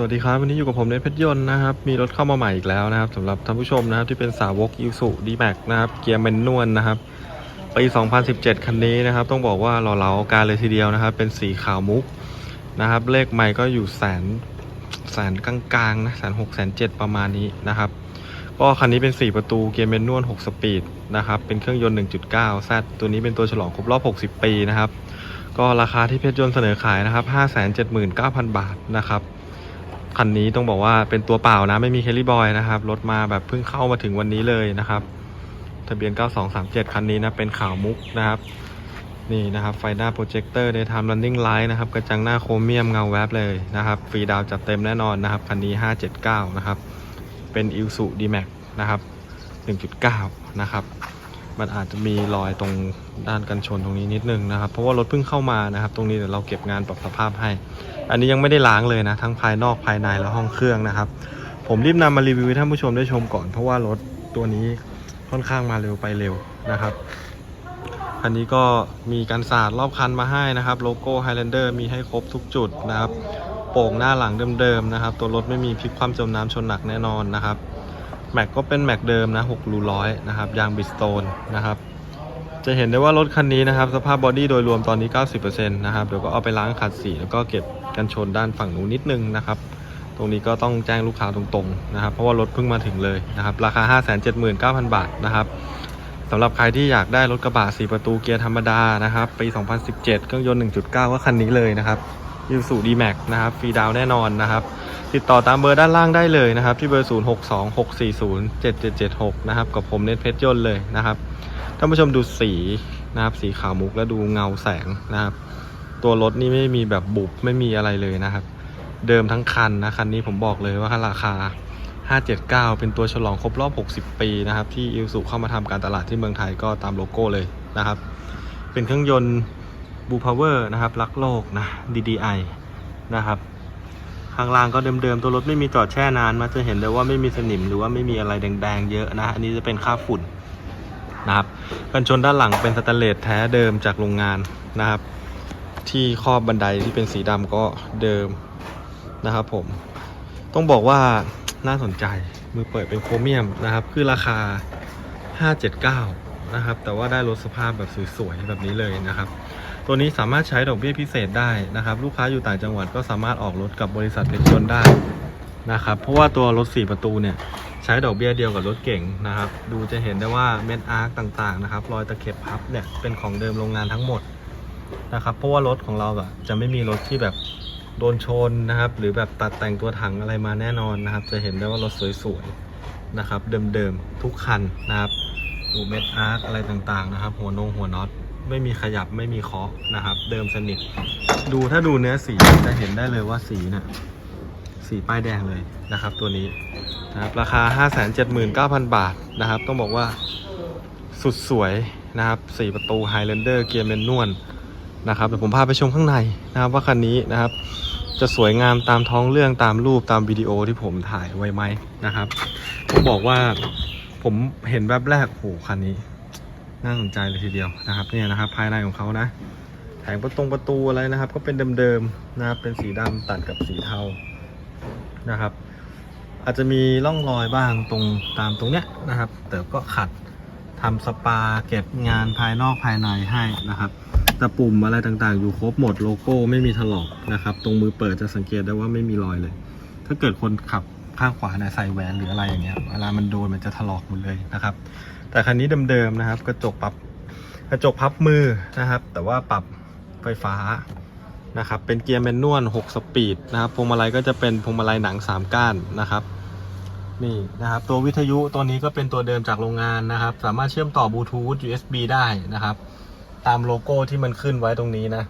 สวัสดีครับ วันนี้อยู่กับผมเนทเพชรยนต์นะครับ มีรถเข้ามาใหม่อีกแล้วนะครับสำหรับท่านผู้ชมนะครับที่เป็นสาวกยูสุดีแม็กนะครับเกียร์แมนนวลนะครับปี 2017 คันนี้นะครับ ต้องบอกว่าหล่อเหลาการเลยทีเดียวนะครับ เป็นสีขาวมุกนะครับ เลขใหม่ก็อยู่แสนแสนกลางๆนะแสนหกแสนเจ็ดประมาณนี้นะครับ ก็คันนี้เป็น 4 ประตูเกียร์แมนนวล 6 สปีดนะครับ เป็นเครื่องยนต์ 1.9 Z ตัวนี้เป็นตัวฉลองครบรอบ 60 ปีนะครับ ก็ราคาที่เพชรยนต์เสนอขายนะครับ579,000 บาทนะครับ คันนี้ต้องบอกว่าเป็นตัวเปล่านะไม่มีแคลรี่บอยนะครับรถมาแบบเพิ่งเข้ามาถึงวันนี้เลยนะครับ ทะเบียน 9237 คันนี้นะเป็นขาวมุกนะครับนี่นะครับไฟหน้าโปรเจคเตอร์ในทำ running light นะครับกระจังหน้าโครเมียมเงาแวบเลยนะครับฟรีดาวจัดเต็มแน่นอนนะครับคันนี้ 579 นะครับ เป็น i l s u D-Max นะครับ 1.9 นะครับ มันอาจจะมีรอยตรงด้านกันชนตรงนี้นิดนึงนะครับ เพราะว่ารถเพิ่งเข้ามานะครับ ตรงนี้เดี๋ยวเราเก็บงานปรับสภาพให้ อันนี้ยังไม่ได้ล้างเลยนะ ทั้งภายนอกภายในและห้องเครื่องนะครับ ผมรีบนำมารีวิวให้ท่านผู้ชมได้ชมก่อน เพราะว่ารถตัวนี้ค่อนข้างมาเร็วไปเร็วนะครับคันนี้ก็มีการสาดรอบคันมาให้นะครับ โลโก้ Highlander มีให้ครบทุกจุดนะครับ โป่งหน้าหลังเดิมๆนะครับ ตัวรถไม่มีพลิกความจมน้ำชนหนักแน่นอนนะครับ แม็กก็เป็นแม็กเดิมนะ6รูร้อยนะครับยางบิสโตนนะครับจะเห็นได้ว่ารถคันนี้นะครับ สภาพบอดี้โดยรวมตอนนี้ 90%นะครับเดี๋ยวก็เอาไปล้างขัดสีแล้วก็เก็บกันชนด้านฝั่งนู้นนิดนึงนะครับตรงนี้ก็ต้องแจ้งลูกค้าตรงๆนะครับ เพราะว่ารถเพิ่งมาถึงเลยนะครับ ราคา 579,000 บาทนะครับสำหรับใครที่อยากได้รถกระบะ4ประตูเกียร์ธรรมดานะครับปี 2017 เครื่องยนต์ 1.9 ก็คันนี้เลยนะครับ ยูสุดีแม็กนะครับฟรีดาวแน่นอนนะครับ ติดต่อตามเบอร์ด้านล่างได้เลยนะครับ ที่เบอร์ 0626407776 นะครับ กับผมเนทเพชรยนต์เลยนะครับท่านผู้ชมดูสีนะครับ สีขาวมุกแล้วดูเงาแสงนะครับ ตัวรถนี่ไม่มีแบบบุบไม่มีอะไรเลยนะครับ เดิมทั้งคันนะคันนี้ผมบอกเลยว่าราคา 579 เป็นตัวฉลองครบรอบ 60 ปีนะครับ ที่อิ s u เข้ามาทำการตลาดที่เมืองไทยก็ตามโลโก้เลยนะครับ เป็นเครื่องยนต์ บูพาวเวอร์นะครับรักโลกนะ DDI นะครับข้างล่างก็เดิมๆ ตัวรถไม่มีจอดแช่นานมาจะเห็นเลยว่าไม่มีสนิมหรือว่าไม่มีอะไรแดงๆ เยอะนะ อันนี้จะเป็นค่าฝุ่นนะครับกันชนด้านหลังเป็นสแตนเลสแท้เดิมจากโรงงานนะครับ ที่ครอบบันไดที่เป็นสีดำก็เดิมนะครับผมต้องบอกว่าน่าสนใจมือเปิดเป็นโครเมียมนะครับ คือราคา 579 นะครับ แต่ว่าได้รถสภาพแบบสวยๆ แบบนี้เลยนะครับ ตัวนี้สามารถใช้ดอกเบี้ยพิเศษได้นะครับ ลูกค้าอยู่ต่างจังหวัดก็สามารถออกรถกับบริษัทเอกชนได้นะครับ เพราะว่าตัวรถ 4 ประตูเนี่ยใช้ดอกเบี้ยเดียวกับรถเก่งนะครับ ดูจะเห็นได้ว่าเม็ดอาร์คต่างๆนะครับรอยตะเข็บพับเนี่ยเป็นของเดิมโรงงานทั้งหมดนะครับ เพราะว่ารถของเราอะจะไม่มีรถที่แบบโดนชนนะครับ หรือแบบตัดแต่งตัวถังอะไรมาแน่นอนนะครับ จะเห็นได้ว่ารถสวยๆนะครับ เดิมๆทุกคันนะครับดูเม็ดอาร์คอะไรต่างๆนะครับ หัวนงหัวน็อต ไม่มีขยับไม่มีเคาะนะครับ เดิมสนิท ดูถ้าดูเนื้อสีจะเห็นได้เลยว่าสีเนี่ยสีป้ายแดงเลยนะครับ ตัวนี้นะครับราคา 579,000 บาทนะครับ ต้องบอกว่าสุดสวยนะครับ4ประตู Highlander เกียร์แมนนวลนะครับเดี๋ยวผมพาไปชมข้างในนะครับ ว่าคันนี้นะครับ จะสวยงามตามท้องเรื่องตามรูปตามวิดีโอที่ผมถ่ายไว้ไหมนะครับต้องบอกว่าผมเห็นแวบแรกโอ้โหคันนี้ น่าสนใจเลยทีเดียวนะครับเนี่ยนะครับภายในของเขานะแผงประตงประตูอะไรนะครับ ก็เป็นเดิมๆนะครับเป็นสีดำตัดกับสีเทานะครับ อาจจะมีร่องรอยบ้างตรงตามตรงเนี้ยนะครับ แต่ก็ขัดทำสปาเก็บงานภายนอกภายในให้นะครับแต่ปุ่มอะไรต่างๆ อยู่ครบหมดโลโก้ไม่มีถลอกนะครับ ตรงมือเปิดจะสังเกตได้ว่าไม่มีรอยเลย ถ้าเกิดคนขับข้างขวาเนี่ยใส่แหวนหรืออะไรอย่างเงี้ยเวลามันโดนมันจะถลอกหมดเลยนะครับ แต่คันนี้เดิมๆนะครับ กระจกปรับกระจกพับมือนะครับ แต่ว่าปรับไฟฟ้านะครับ เป็นเกียร์แมนนวล6สปีดนะครับ พวงมาลัยก็จะเป็นพวงมาลัยหนัง 3 ก้านนะครับ นี่นะครับ ตัววิทยุตัวนี้ก็เป็นตัวเดิมจากโรงงานนะครับ สามารถเชื่อมต่อบลูทูธ USB ได้นะครับ ตามโลโก้ที่มันขึ้นไว้ตรงนี้นะ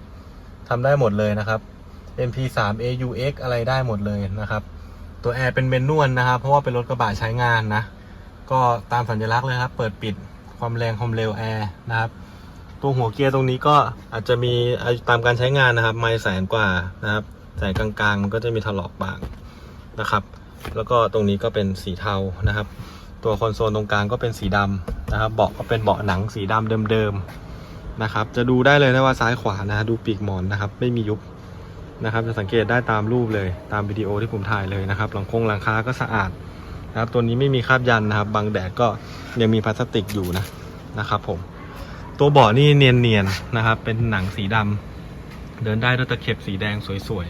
ทำได้หมดเลยนะครับ MP3 AUX อะไรได้หมดเลยนะครับ ตัวแอร์เป็นเมนนวลนะครับ เพราะว่าเป็นรถกระบะใช้งานนะ ก็ตามสัญลักษณ์เลยครับ เปิดปิดความแรงความเร็วแอร์นะครับ ตัวหัวเกียร์ตรงนี้ก็อาจจะมีตามการใช้งานนะครับ ไม่แสนกว่านะครับแสนกลางๆ มันก็จะมีถลอกบางนะครับ แล้วก็ตรงนี้ก็เป็นสีเทานะครับ ตัวคอนโซลตรงกลางก็เป็นสีดำนะครับ เบาะก็เป็นเบาะหนังสีดำเดิมๆนะครับ จะดูได้เลยนะว่าซ้ายขวานะดูปีกหมอนนะครับ ไม่มียุบนะครับ จะสังเกตได้ตามรูปเลยตามวิดีโอที่ผมถ่ายเลยนะครับ หลังคงหลังคาก็สะอาด นะครับตัวนี้ไม่มีคราบยันนะครับบังแดดก็ยังมีพลาสติกอยู่นะนะครับผม ตัวเบาะนี่เนียนๆนะครับ เป็นหนังสีดำเดินได้ด้วยตะเข็บสีแดงสวย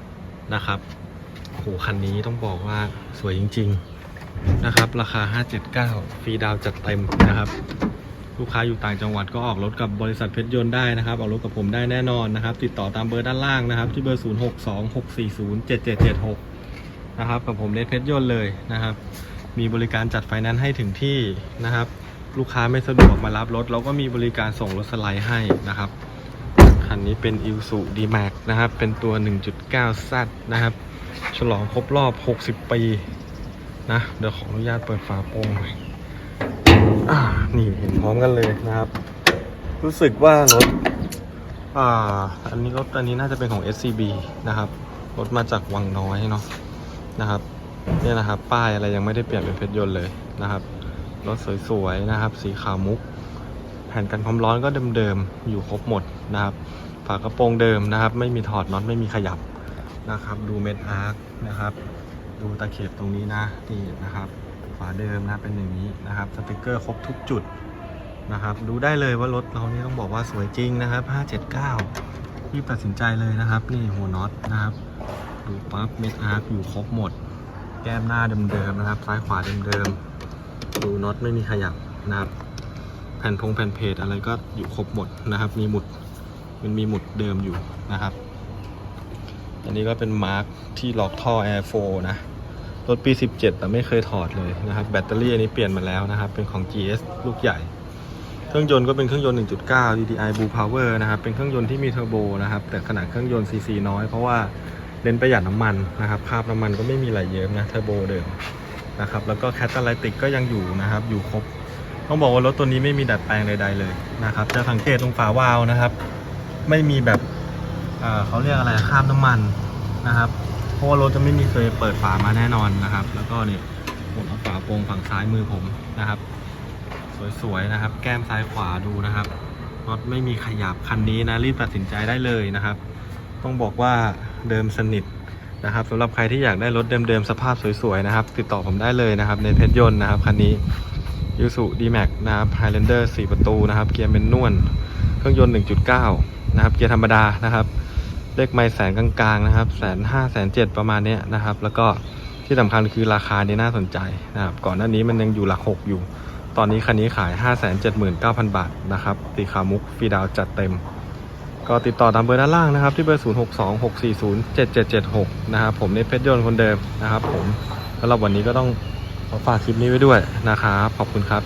ๆนะครับโอ้โหคันนี้ต้องบอกว่าสวยจริง ๆนะครับ ราคา 579 ฟรีดาวจัดเต็มนะครับ ลูกค้าอยู่ต่างจังหวัดก็ออกรถกับบริษัทเพชรยนต์ได้นะครับออกรถกับผมได้แน่นอนนะครับ ติดต่อตามเบอร์ด้านล่างนะครับ ที่เบอร์ 0626407776 นะครับ กับผมเนทเพชรยนต์เลยนะครับ มีบริการจัดไฟแนนซ์ให้ถึงที่นะครับ ลูกค้าไม่สะดวกมารับรถ เราก็มีบริการส่งรถสไลด์ให้นะครับคันนี้เป็น i l s u d m a x นะครับ เป็นตัว 1.9 z นะครับ ฉลองครบรอบ 60 ปีนะเดี๋ยวขออนุญาตเปิดฝาโปร่งหน่อยนี่เห็นพร้อมกันเลยนะครับ รู้สึกว่ารถอ่าอันนี้รถอันนี้น่าจะเป็นของ SCB นะครับ รถมาจากวังน้อยเนาะ นะครับเนี่ยนะครับ ป้ายอะไรยังไม่ได้เปลี่ยนเป็นเพชรยนต์เลยนะครับรถสวยๆนะครับ สีขาวมุก แผ่นกันความร้อนก็เดิมๆอยู่ครบหมดนะครับ ฝากระโปรงเดิมนะครับ ไม่มีถอดน็อตไม่มีขยับนะครับ ดูเม็ดอาร์คนะครับ ดูตะเข็บตรงนี้นะนี่นะครับฝาเดิมนะเป็นอย่างนี้นะครับสติกเกอร์ครบทุกจุดนะครับ ดูได้เลยว่ารถเรานี่ต้องบอกว่าสวยจริงนะครับ 579รีบตัดสินใจเลยนะครับ นี่หัวน็อตนะครับ ดูปั๊บเม็ดอาร์คอยู่ครบหมด แก้มหน้าเดิมๆนะครับ ซ้ายขวาเดิมๆดูน็อตไม่มีขยับนะครับแผ่นพงแผ่นเพจอะไรก็อยู่ครบหมดนะครับ มีหมุดมันมีหมุดเดิมอยู่นะครับ อันนี้ก็เป็นมาร์คที่ล็อกท่อ Air 4นะรถปี 17 แต่ไม่เคยถอดเลยนะครับ แบตเตอรี่อันนี้เปลี่ยนมาแล้วนะครับ เป็นของ GS ลูกใหญ่ เครื่องยนต์ก็เป็นเครื่องยนต์ 1.9 DDI Blue Power นะครับ เป็นเครื่องยนต์ที่มีเทอร์โบนะครับ แต่ขนาดเครื่องยนต์ CC น้อยเพราะว่า เน้นประหยัดน้ำมันนะครับคราบน้ำมันก็ไม่มีไหลเยิ้มนะเทอร์โบเดิมนะครับแล้วก็แคตตาไลติกก็ยังอยู่นะครับอยู่ครบต้องบอกว่ารถตัวนี้ไม่มีดัดแปลงใด ๆ เลยนะครับจะสังเกตตรงฝาวาล์วนะครับ ไม่มีแบบเเขาเรียกอะไรคราบน้ำมันนะครับเพราะว่ารถจะไม่มีเคยเปิดฝามาแน่นอนนะครับ แล้วก็เนี่ยผมเอาฝาโปรงฝั่งซ้ายมือผมนะครับ สวยๆนะครับ แก้มซ้ายขวาดูนะครับรถไม่มีขยับคันนี้นะรีบตัดสินใจได้เลยนะครับ ต้องบอกว่า เดิมสนิทนะครับสำหรับใครที่อยากได้รถเดิมๆสภาพสวยๆนะครับ ติดต่อผมได้เลยนะครับ ในเพชรยนต์นะครับคันนี้ยูสุดีแม็กนะครับไฮแลนเดอร์4ประตูนะครับ เกียร์เป็นนวลเครื่องยนต์ 1.9 นะครับ เกียร์ธรรมดานะครับ เลขไม่แสนกลางๆนะครับแสนห้าแสนเจ็ดประมาณนี้นะครับ แล้วก็ที่สำคัญคือราคานี้น่าสนใจนะครับ ก่อนหน้านี้มันยังอยู่หลักหกอยู่ ตอนนี้คันนี้ขาย 5 7 9 0 0 0 บาทนะครับตีขามุกฟีดาวจัดเต็ม ก็ติดต่อตามเบอร์ด้านล่างนะครับ ที่เบอร์ 0626407776 นะครับผมในเพชรยนต์คนเดิมนะครับผมสำหรับวันนี้ก็ต้องขอฝากคลิปนี้ไว้ด้วยนะครับ ขอบคุณครับ